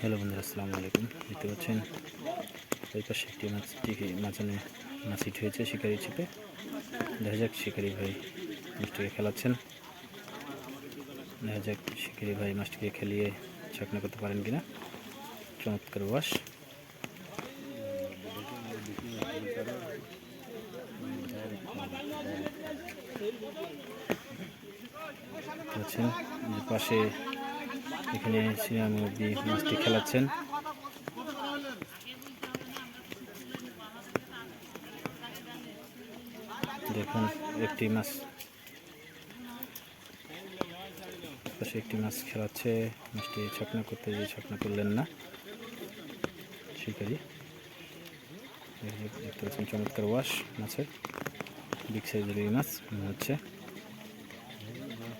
Hello বন্ধুরা, আসসালামু আলাইকুম। দেখতে পাচ্ছেন ওই পাশে একটি মাছটিকে মাঝানে মাছ হিট হয়েছে শিকারি ছিপে। দেখা যাক শিকারি ভাই মাছটিকে খেলাচ্ছেন। দেখা যাক শিকারি ভাই মাছটিকে খেলিয়ে চাকনা করতে পারেন কিনা। চমৎকার বাস পাশে এখানে সিনেমা মুরগি মাছটি খেলাচ্ছেন। দেখুন, একটি মাছ পাশে একটি মাছ খেলাচ্ছে। মাছটি ছাকনা করতে গিয়ে ছাকনা করলেন না। শিকারি। দেখতে পাচ্ছেন চমৎকার ওয়াশ মাছের বিগ সাইজের এই মাছ মনে হচ্ছে।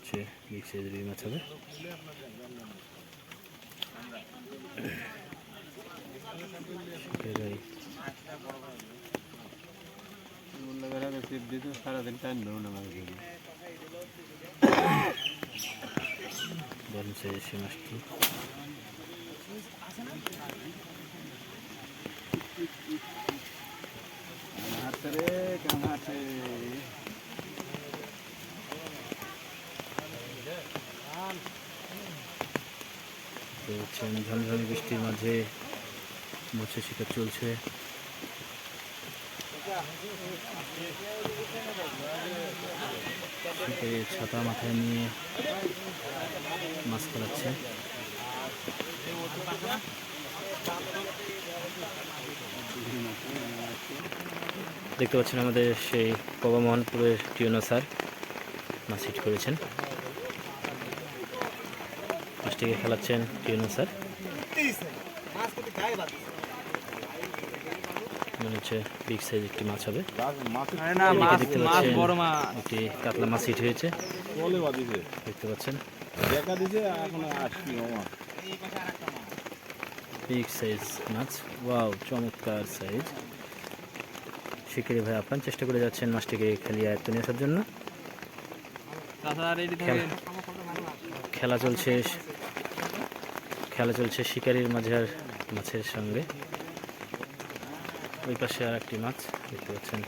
হচ্ছে বিগ সাইজের এই মাছ হবে সারাদিন টাইম দেবো না আমাকে দারুণ সাইজের সেই মাছটি হাতে রে কেমন হচ্ছেন ঝমঝমি বৃষ্টির মাঝে মৎস্য শিকার চলছে। ছাতা মাথায় নিয়ে মাছ খেলাচ্ছে দেখতে পাচ্ছেন আমাদের সেই কবা মোহনপুরের টিউনো স্যার, মাছ হিট করেছেন। মাছটিকে খেলাচ্ছেন টিউনো স্যার? মনে হচ্ছে বিগ সাইজ একটি মাছ হবে। একটি কাতলা মাছ হিট হয়েছে। দেখতে পাচ্ছেন। বিগ সাইজ মাছ। ওয়াও চমৎকার সাইজ শিকারি ভাই আপনার চেষ্টা করে যাচ্ছেন মাছটিকে খেলিয়ে আয়ত্ত নিয়ে আসার জন্য খেলা চলছে খেলা চলছে শিকারির মাঝে আর মাছের সঙ্গে। ওই পাশে আর একটি মাছ, দেখতে পাচ্ছেন।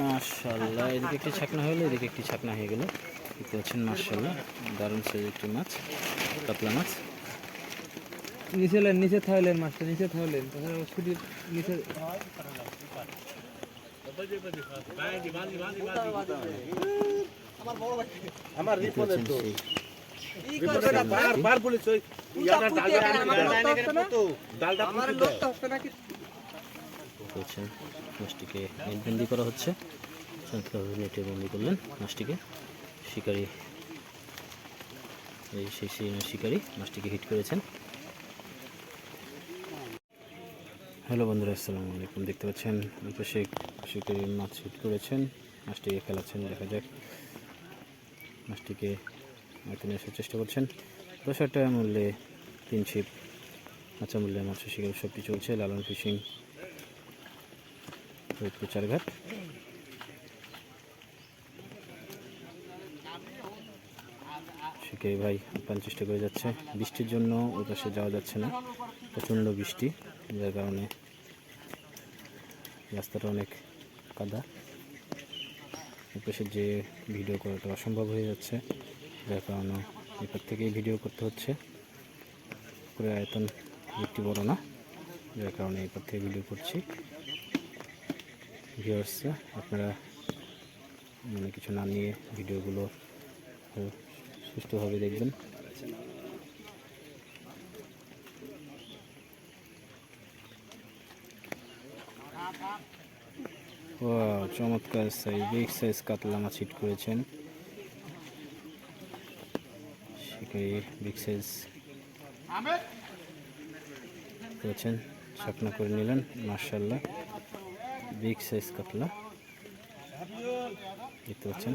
মার্শাল্লাহ এদিকে একটি ছাকনা হলো এদিকে একটি ছাকনা হয়ে গেল। দেখতে পাচ্ছেন মার্শাল্লাহ দারুণ সাইজ একটি মাছ কাতলা মাছ। নিচে লেন নিচে থাকলেন মাছটা নিচে থাকলেন তাছাড়া ছুটির নিচে বার করছেন মাছটিকে নেটবন্দি করা হচ্ছে। চমৎকারভাবে নেটে বন্দি করলেন মাছটিকে শিকারি এই সেই শিকারি মাছটিকে হিট করেছেন। হ্যালো বন্ধুরা, আসসালামু আলাইকুম। দেখতে পাচ্ছেন ওই শেখ শেখের মাছ হিট করেছেন, মাছটিকে খেলাচ্ছেন, দেখা যাক মাছটিকে নিয়ে আসার চেষ্টা করছেন। দশ টাকা মূল্যে তিন ছিপ, কাঁচা মূল্যে মাছ সব কিছু চলছে, লালন ফিশিং চারঘাট শিকারি ভাই আপ্যায়ন চেষ্টা করে যাচ্ছে। বৃষ্টির জন্য ওই পাশে যাওয়া যাচ্ছে না। প্রচণ্ড বৃষ্টি, যার কারণে রাস্তাটা অনেক কাদা। ওই পাশে যে ভিডিও করাটা অসম্ভব হয়ে যাচ্ছে, যার কারণে এরপর থেকেই ভিডিও করতে হচ্ছে। পুরো আয়তন একটি বড় না, যার কারণে এরপর থেকে ভিডিও করছি। ভিউয়ার্স আপনারা মানে কিছু না নিয়ে ভিডিওগুলো সুষ্ঠুভাবে দেখবেন। চমৎকার সাইজ বিগ সাইজ কাতলা মাছ হিট করেছেন। বিগ সাইজ করেছেন শাকনা করে নিলেন মার্শাল্লাহ বিগ সাইজ কাতলা। দেখতে পাচ্ছেন।